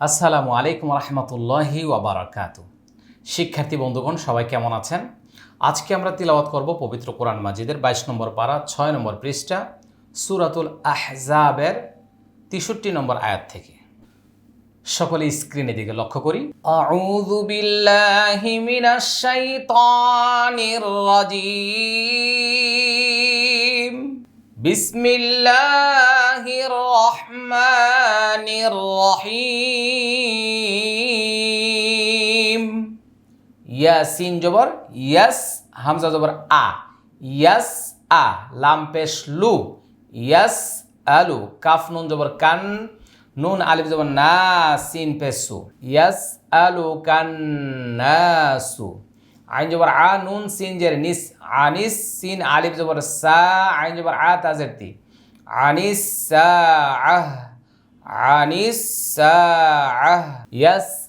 আসসালামু আলাইকুম রহমতুল্লাহি ওবরাকাতু শিক্ষার্থী, বন্ধুগণ, সবাই কেমন আছেন? আজকে আমরা তিলাওয়াত করব পবিত্র কোরআন মাজিদের বাইশ নম্বর পারা, ছয় নম্বর পৃষ্ঠা, সুরাতুল আহজাবের তেষট্টি নম্বর আয়াত থেকে। সকলে স্ক্রিনে দিকে লক্ষ্য করি। আউযু বিল্লাহি মিনাশ শাইতানির রাজিম। বিসমিল্লাহির রহমানির রহিম ইয়াসিন জবর, ইয়াস হামজা জবর, আ। ইয়াস, আ, লাম পেশ, লু। ইয়াস, আলু। কাফ, নুন জবর, কান। নুন, আলিফ জবর, না, সিন পেশু ইয়াস, আলু, কান নাসু আইন জবর আ, নুন, সিন, জের, নিস। আনিস সিন, আলিফ জবর সা, আইন জবর আ তাজের তি। আনিস সা, আহ। আনিস সা, আহ। ইয়াস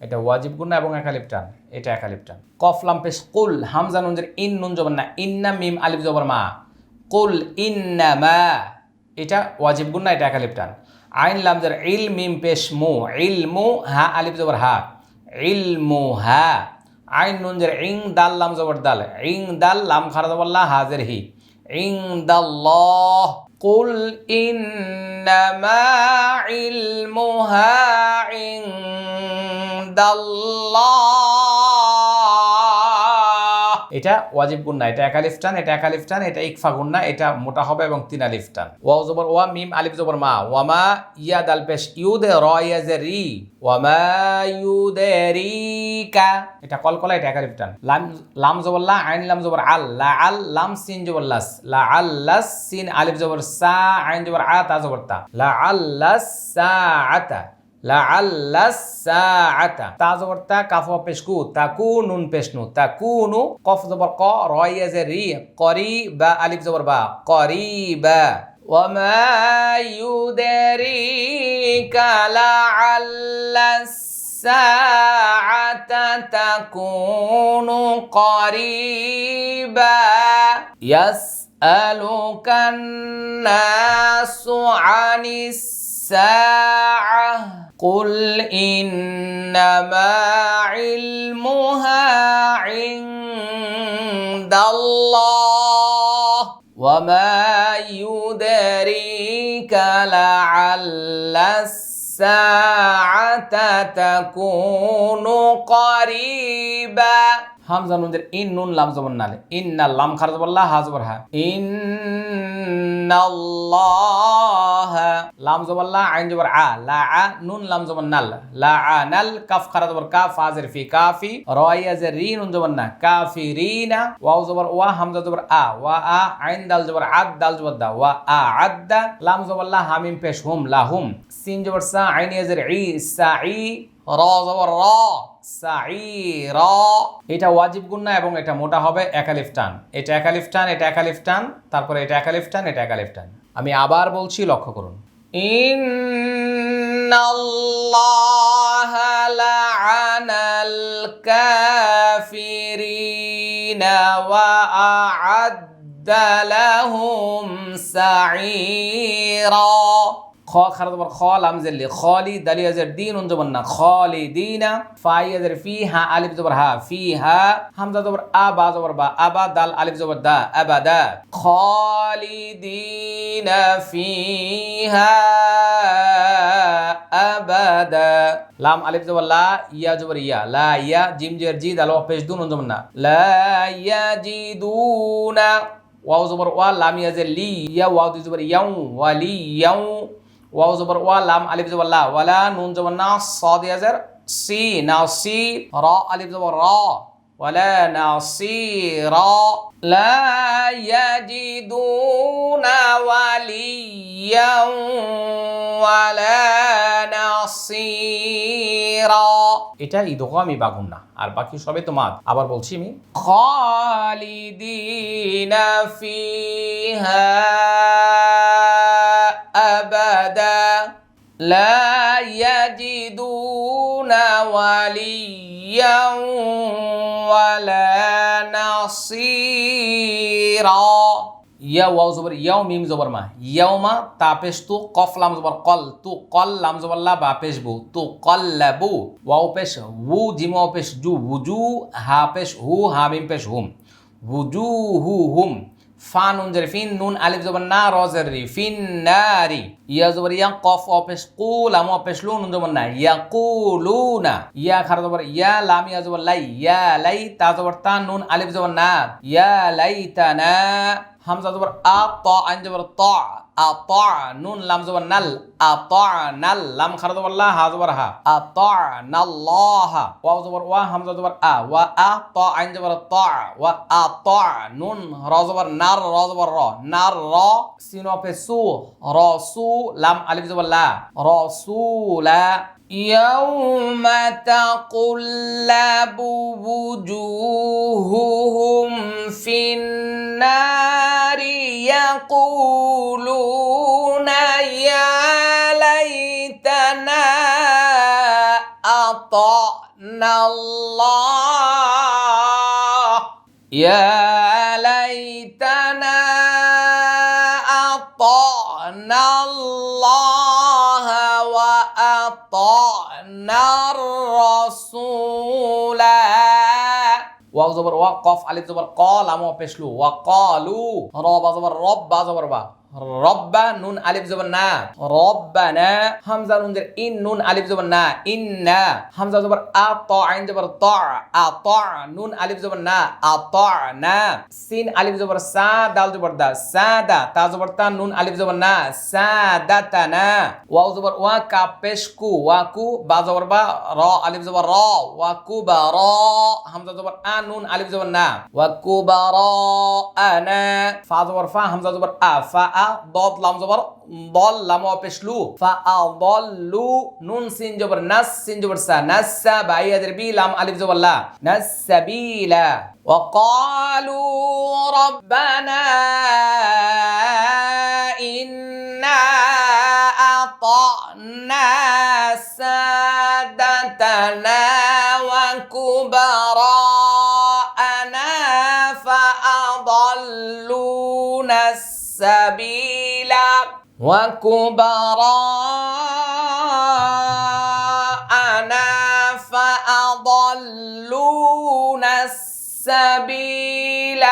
এটা ওয়াজিব গুণা এবং একালিপ টান? এটা একালিপ টান। কফ, লাম, পেশ, কুল, হামজা, নুন, জের, ইন, নুন জবর না। ইন্না মিম, আলিফ জবর মা। কুল ইন্না মা। এটা ওয়াজিব গুণা এটা একালিপ টান। আইন লাম লামজার ইল মিম পেশ মু ইল মু হা আলিফ জবর হা ইল মু হা। আইন নুন জের ইং দাল লাম জবর দাল, ইং দাল লাম খারা জবর লা হাজের হি। ইং দাল্লাহ কুল ইন্নামা ইলমুহা ইং দাল্লাহ এটা ওয়াজিব গুন্না এটা একালিফ টান, এটা একালিফ টান, এটা ইকফা গুন্না এটা মোটা হবে এবং তিন আলিফ টান। ওয়াও জবর ওয়া, মিম আলিফ জবর মা। ওয়ামা ইয়া দাল পেশ ইউদে র ইয়া জে রি। ওয়ামা ইউদে রিকা এটা কলকলা এটা একালিফ টান। লাম লাম জবর লা, আইন লাম জবর আল। লা আল, লাম সিন জবর লাস। লা আল, লাস সিন আলিফ জবর সা, আইন জবর আ, তা জবর তা। লা আল, লাস সা আতা تاء زبر تا كافو بشكو. تكون بشنو؟ تكون قف زبر قا راي زري قريبة ألف زبر با. قريبة وما يدريك لعل الساعة تكون قريبا. يسألك الناس عن الساعة. قل إنما علمها عند الله وما يدريك لعل الساعة تكون قريبا হামজা নুনদের ইন নুন লাম জবর নালে ইন্না লাম খারা জবর লা হা জবর হা ইন্নাল্লাহ লাম জবর লা, আইন জবর আ, লা আ, নুন, লাম জবর নাল। লা আ, নাল, কাফ, খারা জবর কা, ফাজের ফি কাফি, রয়া জের রি, নুন জবর না। কাফি রিনা ওয়াও জবর ওয়া, হামজা জবর আ, ওয়া আ, আইন দাল জবর আদ দাল জবর দা, ওয়া আ আদ্দা লাম জবর লা, হামিম পেশ হুম, লা হুম। সিন জবর সা, আইন ইয়াজের ই, সা, ই, র জবর র এটা ওয়াজিব গুন্না এবং এটা মোটা হবে একালিফ টান। এটা একালিফ টান, এটা একালিফ টান, তারপরে এটা একালিফ টান, এটা একালিফ টান। আমি আবার বলছি, লক্ষ্য করুন। إن الله لعن الكافرين وأعد لهم سعيراً খ খারাপ তোমার খ, লাম জেল্লি খলি দালি আজের দিন উন জবর না খলি দিনা, ফাই আজের ফি হা, আলিফ জবর হা, ফি হা, হামজা জবর আ, বা জবর বা আবা দাল, আলিফ জবর দা আবাদা খালিদিনা ফিহা আবাদা লাম, আলিফ জবর লা, ইয়া জবর ইয়া, লা, ইয়া, জিম, জের, জি, দাল পেশ, দুন উন জবর না। লা ইয়াজিদুনা ওয়াও জবর ওয়া, লাম ইয়াজের লি, ইয়া, ওয়াও, দুই জবর ইয়াউ ওয়ালি ইয়াউ। ওয়াও জবর, ওয়া লাম আলিফ জবর, লা ওয়ালা নুন জবর, না, স দিয়া যার, সি নাও সি, র, আলিফ জবর, র ওয়ালা নাও সি, র, লা ইয়াজিদুনা ওয়ালিয়ান ওয়ালা নাসিরা এটা ইদহ আমি বাগুন না, আর বাকি সবে তোমার আবার বলছি আমি, খালিদিনা ফিহা لا يجدون وليا ولا نصيرا ইয়া ওয়াও জবর ইয়াও মিম জবর মা ইয়াও মা তা পেশ তু কফ লাম জবর কল তু কল লাম জবর লা বা পেশ বু তু কল লাবু ওয়াও পেশ ওউ জিম ওয়াও পেশ জু উজু হা পেশ হু হা মিম পেশ হুম উজু হু হুম ফা নুন জের ফিন নুন আলিফ জবর না র জের রি ফিন নারি ইয়া জবর ইয়া কফ ওয়াও পেশ কু লাম ওয়াও পেশ লু নুন জবর না ইয়া কুলু না ইয়া খার জবর ইয়া লাম ইয়া জবর লাই, ইয়া লাই তা জবর তা নুন আলিফ জবর না, ইয়া লাই তা না হামজা জবর আ, ত, আইন জবর ত, আ, ত, নুন লাম জবর নাল, আ, ত, নাল, লাম খার জবর লা, হা জবর হা, আ, ত, নাল্লাহ ওয়াও জবর ওয়া, হামজা জবর আ, ওয়া আ, ত, আইন জবর ত, ওয়া আ, ত, নুন, র জবর নার, র জবর র, নার, র, সিন অফে সু, র সু lam alif zawalla rasula yawma taqullabu wujuhuhum finnari yaquluna ya laytana ata'na Allah ya yeah. রাসূলা ওয়াক জবর ওয়া কফ, আলিফ জবর ক লাম পেশলু ওয়া কালু। র, বা জবর রব, বা জবর বা। রব্বা নুন আলিফ জবর না। রব্বানা হামজা নুন ইন নুন আলিফ জবর না। ইন্না হামজা জবর আ, ত, আইন জবর ত, আ, ত, নুন আলিফ জবর না। আ, ত, না, সিন আলিফ জবর সা, দাল জবর দা, সা, দা, তা জবর তা, নুন আলিফ জবর না। সা, দা, তা, না, ওয়াও জবর ওয়া, কা, পেশ, কু, ওয়া, কু, বা জবর বা, র, আলিফ জবর র, ওয়া, কু, বা, র, হামজা জবর আ, নুন আলিফ জবর না। ওয়া, কু, বা, র আনা ফা জবর ফা, হামজা জবর আ, ফা ضاد لام زبر ضل ما وابش لو. فأضلوا نون سين جبر نس سين جبر سا. نس بعيا دربي لام ألف زبر لا. نسبيلا وقالوا ربنا السبيل وكبراءنا فأضلونا السبيل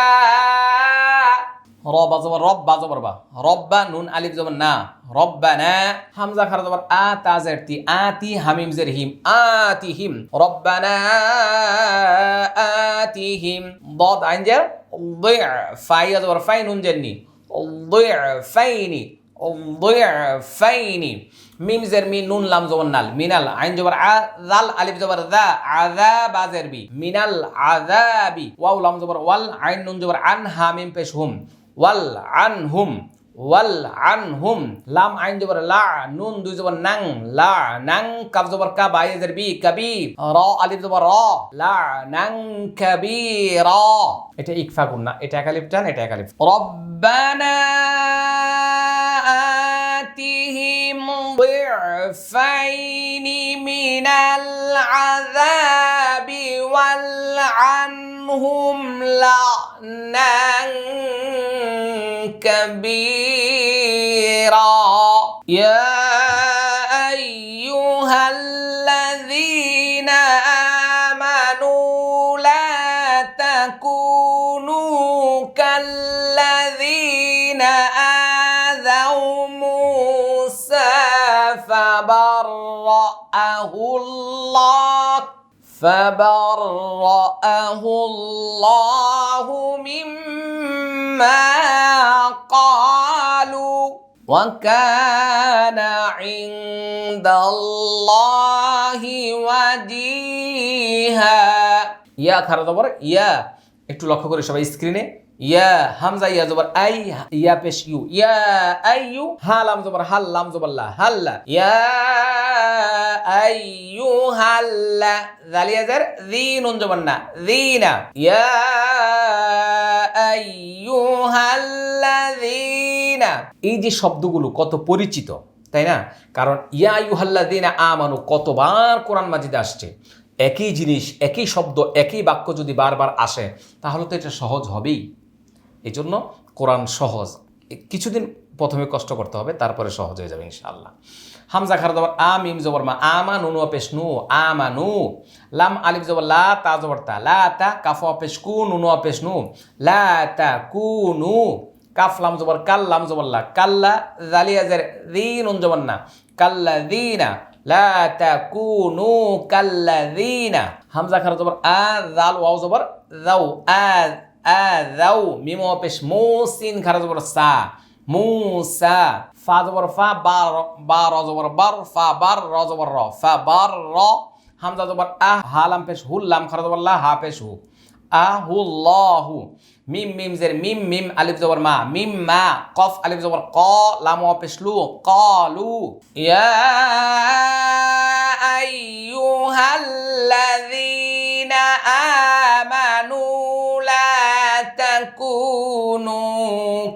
রব জবর রব বা জবর বা রব্বা নুন আলিফ জবর না রব্বানা হামজা খারা জবর আ তা জের তি আতি হামিম জের হিম আতিহিম রব্বানা আতিহিম ضاد আইন জের ফাই জবর ফাই নুন জেরনি ফাইনি ফাইনি মিম জের মি নুন লাম জবর নাল মিনাল আইন জবর আ জাল আলিফ জবর দা আযা বাজের বি মিনাল আযাবি ওয়াও লাম জবর ওয়াল আইন নুন জবর আন হা মিম পেশ হুম ওয়াল আন হুম ওয়াল আনহুম লাম আইন জবর লা নুন দুই জবর নাং লা নাং কাফ জবর কা বাই জের বি কাবি র আলিফ জবর র লা নাং কাবীর এটা ইকফা গুণ না এটা এক আলিফ টান এটা এক আলিফ রব্বানা آتهم ضعفين من العذاب والعنهم لعنا كبيرا. يا أيها الذين آمنوا لا تكونوا كالذين آذوا موسى فبرأه الله فبرأه الله مما قالوا وكان عند الله وجيها ইয়া খারা জবর ইয়া একটু লক্ষ্য করে সবাই স্ক্রিনে ইয়া হামজা ইয়া জবর আই ইয়া পেশ ইউ ইয়া আই ইউ হা লাম জবর হাল লাম জবর লা হাল্লা ইয়া আইয়ু হাল্লা জালিয়া জার যিনুন জবর না যিনা ইয়া এই যে শব্দগুলো কত পরিচিত, তাই না? কারণ ইয়া ইউহাল্লাদিনা আমানু কতবার কোরআন মাজিদে আসছে। একই জিনিস, একই শব্দ, একই বাক্য যদি বারবার আসে, তাহলে তো এটা সহজ হবেই। এই জন্য কোরআন সহজ। কিছুদিন প্রথমে কষ্ট করতে হবে, তারপরে সহজ হয়ে যাবে ইনশাআল্লাহ। হামজা খার জবর আ, মিম জবর মা আমা নুনু অপেশ নু আমা নু লাম আলিফ জবর লা, তা জবর তা, লা তা কাফ অপেশ কু নুনু অপেশ নু। লা তা কু নু। কাফ লাম জবর কাল, লাম জবর লা, কাল্লা জালিয়া জের দিন জবর না। কাল্লা দিনা, লা তা কু নু, কাল্লা দিনা। হামজা খার জবর আ, জাল ওয়াও জবর যাও, আ আ, যাও। মিম অপেশ মু, সিন খার জবর সা মুসা ফা জবর ফা, বা বা র জবর বার, ফা বার, র জবর র, ফা বার, র, হামজা জবর আহ হা, লাম পেশ হু, লাম খরা জবর লা, হা পেশ হু। আহু লহু মিম মিম, জের, মিম মিম, আলিফ জবর মা, মিম, মা, কফ, আলিফ জবর ক, লাম পেশ লু, কলু। ইয়া আইয়ুহাল্লাযীনা আমানু লা তাকুনু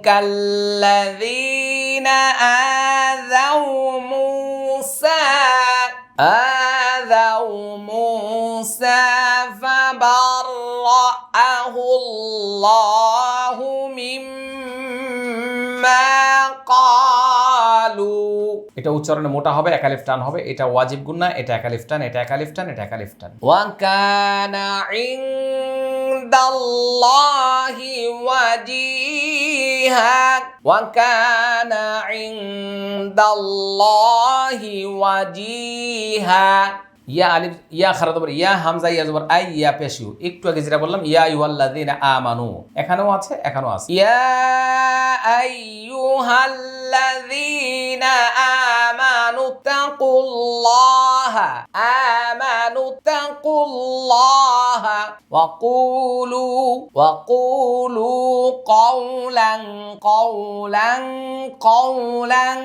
কাল্লাযী آذوا موسى آذوا موسى فبرأه الله مما قالوا এটা উচ্চারণে মোটা হবে একালিফ টান হবে এটা ওয়াজিব গুন্না এটা একালিফ টান এটা একালিফ টান এটা একালিফ টান ওয়াকানা ইনদাল্লাহি ওয়াজিহা ওয়াকানা الله وجيها ইয়া আলিফ, ইয়া খারা জবর ইয়া হামজা, ইয়া জবর, আই, ইয়া পেশিউ। একটু আগে যেটা বললাম, ইয়া ইউয়াল্লাযিনা আমানু। এখানেও আছে এখানেও আছে। ইয়া আইয়ুহাল্লাযিনা আমানু তাকুল্লাহা আমানু তাকুল্লাহা ওয়া কুলু ওয়া কুলু কওলান কওলান কওলান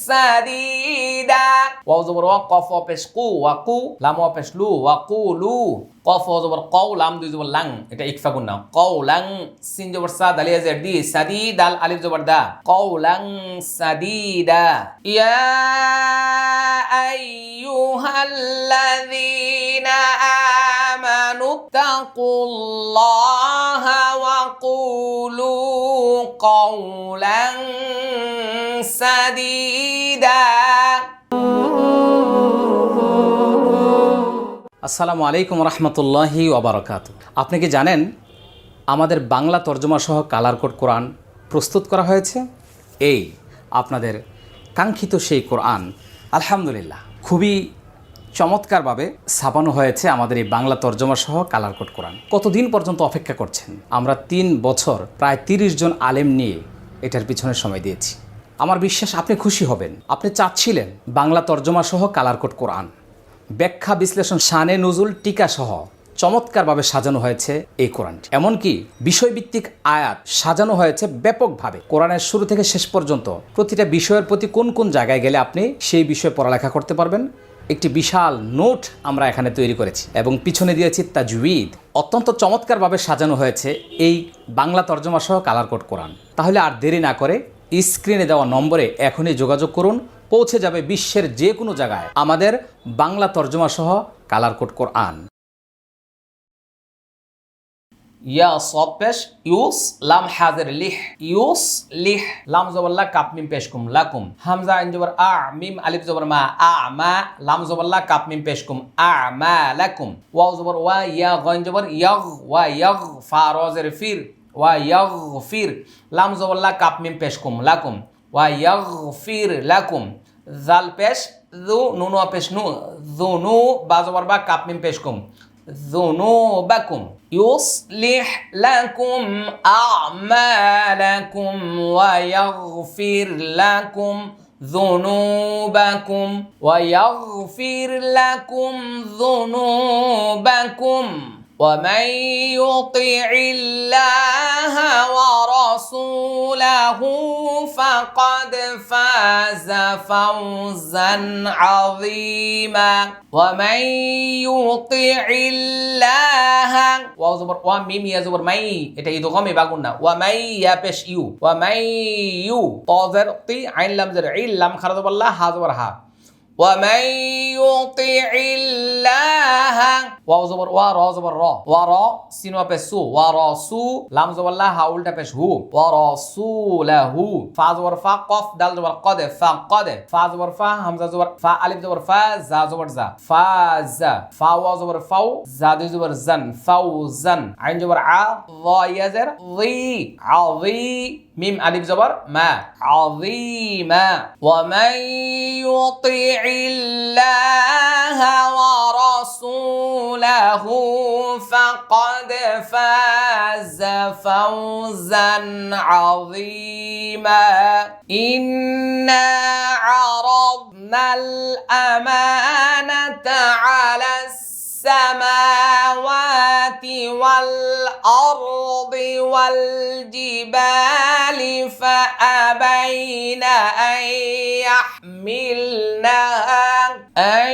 সাদিদা ওয়াও জবর ওয়া কফ ওয়া পেশ কু ওয়া কু লাম ওয়া পেশ লু ওয়া কুলু কফ ওয়া জবর কও, লাম দুই জবর লাং, এটা ইকফা গুন্না কওলাং সিন জবর সা, দালিয়া জের দি সাদি দাল আলিফ জবর দা। কওলাং সাদিদা। ইয়া আইয়ুহাল্লাযীনা আমানু তাকুল্লাহা ওয়া কুলু কওলাং সাদিদা। আসসালামু আলাইকুম রহমতুল্লাহি ওবরাকাত আপনি কি জানেন আমাদের বাংলা তর্জমা সহ কালার কোড কোরআন প্রস্তুত করা হয়েছে? এই আপনাদের কাঙ্ক্ষিত সেই কোরআন, আলহামদুলিল্লাহ, খুবই চমৎকারভাবে ছাপানো হয়েছে আমাদের এই বাংলা তর্জমা সহ কালার কোড কোরআন। কতদিন পর্যন্ত অপেক্ষা করছেন? আমরা তিন বছর, প্রায় তিরিশ জন আলেম নিয়ে এটার পিছনে সময় দিয়েছি। আমার বিশ্বাস, আপনি খুশি হবেন। আপনি চাচ্ছিলেন বাংলা তর্জমা সহ কালার কোড কোরআন। ব্যাখ্যা বিশ্লেষণ শানে নজুল টিকা সহ চমৎকারভাবে সাজানো হয়েছে এই কোরআনটি। এমনকি বিষয়ভিত্তিক আয়াত সাজানো হয়েছে ব্যাপকভাবে। কোরআনের শুরু থেকে শেষ পর্যন্ত প্রতিটা বিষয়ের প্রতি কোন কোন জায়গায় গেলে আপনি সেই বিষয়ে পড়ালেখা করতে পারবেন? একটি বিশাল নোট আমরা এখানে তৈরি করেছি এবং পিছনে দিয়েছি তাজউইদ। অত্যন্ত চমৎকারভাবে সাজানো হয়েছে এই বাংলা তর্জমা সহ কালার কোড কোরআন। তাহলে আর দেরি না করে স্ক্রিনে দেওয়া নম্বরে এখনই যোগাযোগ করুন। পৌঁছে যাবে বিশ্বের যে কোনো জায়গায়। আমাদের বাংলা তর্জমা সহ কালার কোড কোরআন। ইয়া সব পেশ, ইউস লাম হাজের লিহ, ইউস লিহ, লাম জবল্লা কাপ মিম পেশ কুম লাকুম। হামজা আইন জবর আ, মিম আলিফ জবর মা, আ, মা, লাম জবল্লা কাপ মিম পেশ আ, মা, লাকুম। ওয়াও জবর ওয়া, ইয়া গইন জবর ইয়াগ, ওয়া ইয়াগ ফা রজের ফির, ওয়া ইয়াগ ফির, লাম জবল্লা কাপ মিম পেশ কুম লাকুম। ওয়া ইয়াগ ফির লাকুম জাল পেশ জু নুনু পেশ নু জু নু বা জবর বা কাপ মিম পেশ কুম ذنوبكم يصلح لكم أعمالكم ويغفر لكم ذنوبكم ويغفر لكم ذنوبكم ومن يطع الله ورسوله فقد فاز فوزا عظيما ومن يطع الله ওয়াও জবর ওয়া মিম ইয়া জবর মাই এটা ইদগমে বাগুন না ওয়া মাই ইয়া পেশ ইউ ওয়া মাই ইউ তজের তি আইন লাম জের ইল লাম খারাজ বল্লাহ হা জবর হা ومن يطع الله واو زبر وا را زبر را. وا را سين وبسو وا راسو لام زبر لا هاول بش هو. وا رسوله فا زبر فا قف دال زبر قد فا قد فا زبر فا همزه زبر فا الف زبر فا زا زبر زا. فاز فا وا زبر فاو زا دي زبر زن. فوزن عين زبر ع ضا يزر ضي. عظي. ميم الف زبر ما. عظيما ومن يطيع الله ورسوله فقد فاز فوزا عظيما. إنا عرضنا الأمانة على السماوات والأرض والجبال فأبين أن يحملنها أن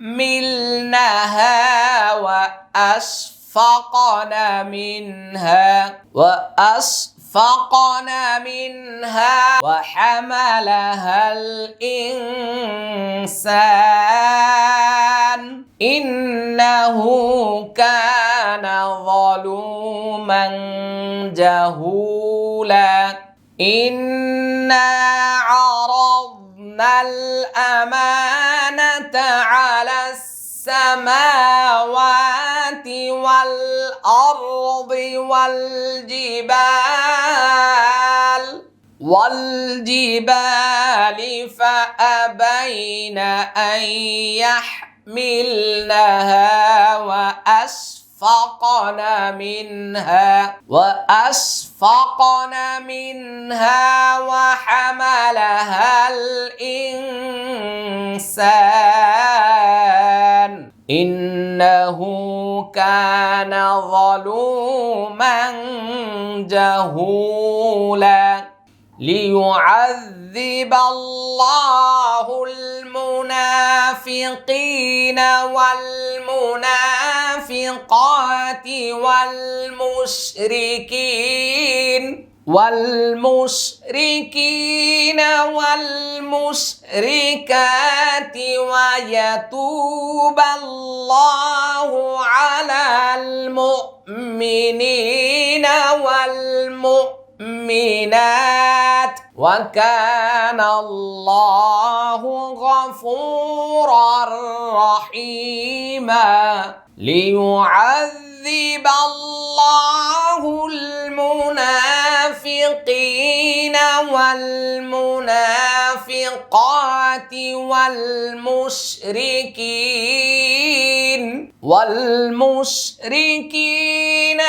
يحملنها وأشفقن منها وأشفقن منها وحملها الإنسان. إنه كان ظلوما جهولا. إنا الأمانة على السماوات والأرض والجبال. والجبال فأبين أن يحملنها وأشفقن منها وأشفقن منها وحملها الإنسان إنه كان ظلوما جهولا ليعذب الله المنافقين والمنافقات والمشركين والمشركين والمشركات ويتوب الله على المؤمنين والمؤمنات. وكان الله غفورا رحيما ليعذب الله المنافقين والمنافقات والمشركين. والمشركين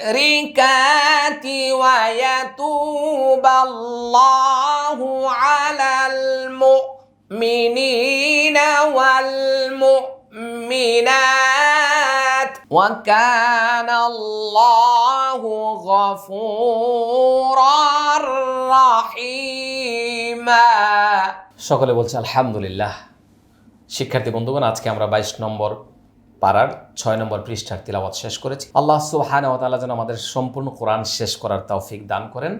والمشركات ويتوب الله على المؤمنين والمؤمنات وكان الله غفورا رحيما সকলে বলছে আলহামদুলিল্লাহ শিক্ষার্থী বন্ধুগণ, আজকে আমরা বাইশ নম্বর পাড়ার ছয় নম্বর পৃষ্ঠার তিলাওয়াত শেষ করেছি। আল্লাহ তাআলা যেন আমাদের সম্পূর্ণ কোরআন শেষ করার তৌফিক দান করেন।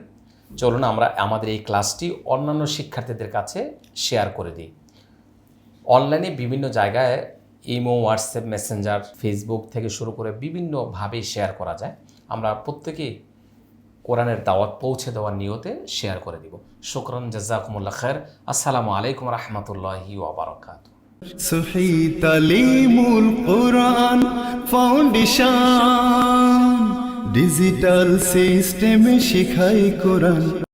চলুন আমরা আমাদের এই ক্লাসটি অন্যান্য শিক্ষার্থীদের কাছে শেয়ার করে দিই। অনলাইনে বিভিন্ন জায়গায় ইমো, হোয়াটসঅ্যাপ, মেসেঞ্জার, ফেসবুক থেকে শুরু করে বিভিন্নভাবে শেয়ার করা যায়। আমরা প্রত্যেকেই কোরআনের দাওয়াত পৌঁছে দেওয়ার নিয়তে শেয়ার করে দিব। শুক্রন, জাজাকুমুল্লাহ খের আসসালামু আলাইকুম রহমতুল্লাহি ওবরাকাত সহি তালিমুল কোরআন ফাউন্ডেশন ডিজিটাল সিস্টেমে শিখাই কোরআন।